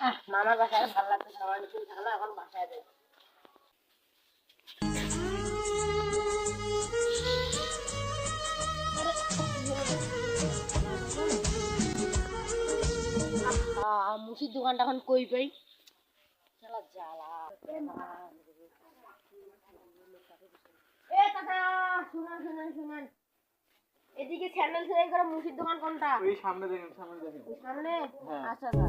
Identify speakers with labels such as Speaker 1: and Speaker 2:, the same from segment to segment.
Speaker 1: আমার বাসায় ভালো নিচে থাকলে এখন বাসায় যাই। মুসির দোকানটা এখন কই পাই জ্বালা। শুনুন শুনুন শুনুন। এদিকে স্যান্ডেল সেলাই করা মুসির দোকান কোনটা?
Speaker 2: ওই সামনে দেখেন সামনে দেখেন।
Speaker 1: সামনে?
Speaker 2: হ্যাঁ।
Speaker 1: আচ্ছা আচ্ছা।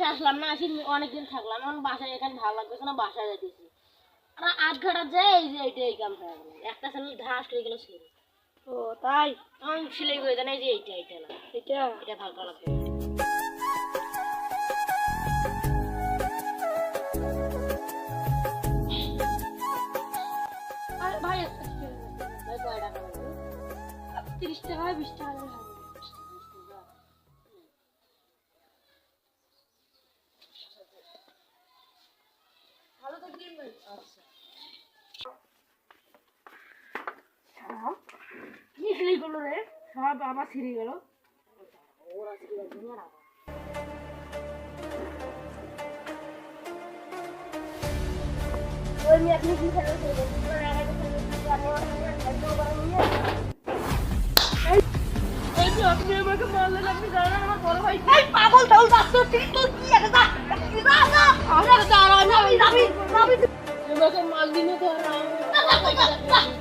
Speaker 1: বাসায় আসলাম না আসি অনেকদিন থাকলাম এখন বাসায় এখানে ভালো লাগতেছে না বাসায় যাইতেছি। আর আধ ঘাটা যায় এই যে এইটা এই কাম হয়ে গেল একটা চ্যানেল ধাস করে গেল ছিল
Speaker 3: ও তাই?
Speaker 1: আমি সিলাই করে দেন এই যে এইটা এইটা না।
Speaker 3: এটা
Speaker 1: এটা ভালো লাগবে
Speaker 3: ভাই
Speaker 1: ভাই কয় টাকা?
Speaker 3: তিরিশ টাকা হয় বিশ টাকা
Speaker 1: ওই আপনি কি
Speaker 3: আপনি আমাকে মারলেন আপনি জানেন আমার বড় ভাই। পাগল তাহলে তুই
Speaker 1: আমাকে মাল দিনে তো আর
Speaker 3: চন্ডু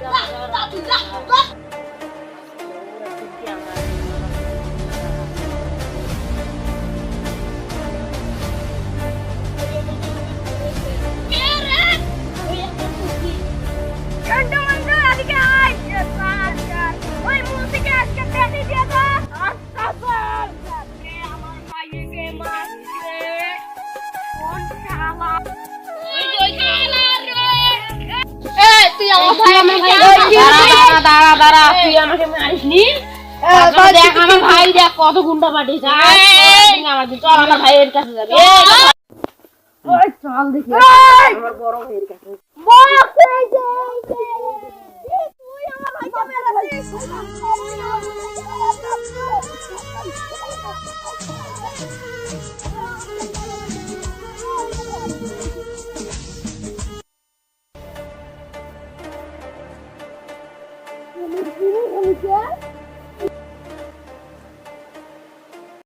Speaker 3: তুই
Speaker 1: আমাকে মারিস নি দেখ আমার ভাই দেখ কত গুন্ডা পাঠিয়েছে চল আমার ভাইয়ের কাছে যাবে। চল। দেখি। আমার বড় ভাইয়ের কাছে।
Speaker 3: তুই আমার ভাইকে মেরেছিস